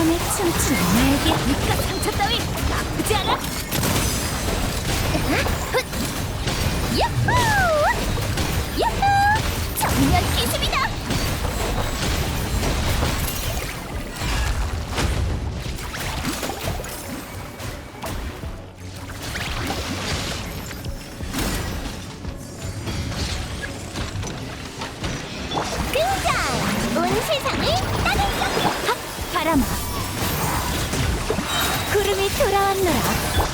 바람에 춤추는 날개 입가 상처 따위 나쁘지 않아? 훗! 야호! 야호! 정면 기습이다! 등장! 온 세상을 따뜻하게! 바람아 구름이 돌아왔노라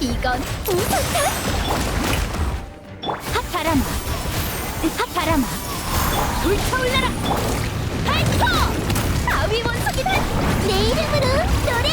이건 무섭다! 핫바람아! 핫바람아! 불타올라라! 발포! 바위 원석이다! 내 이름으로 노래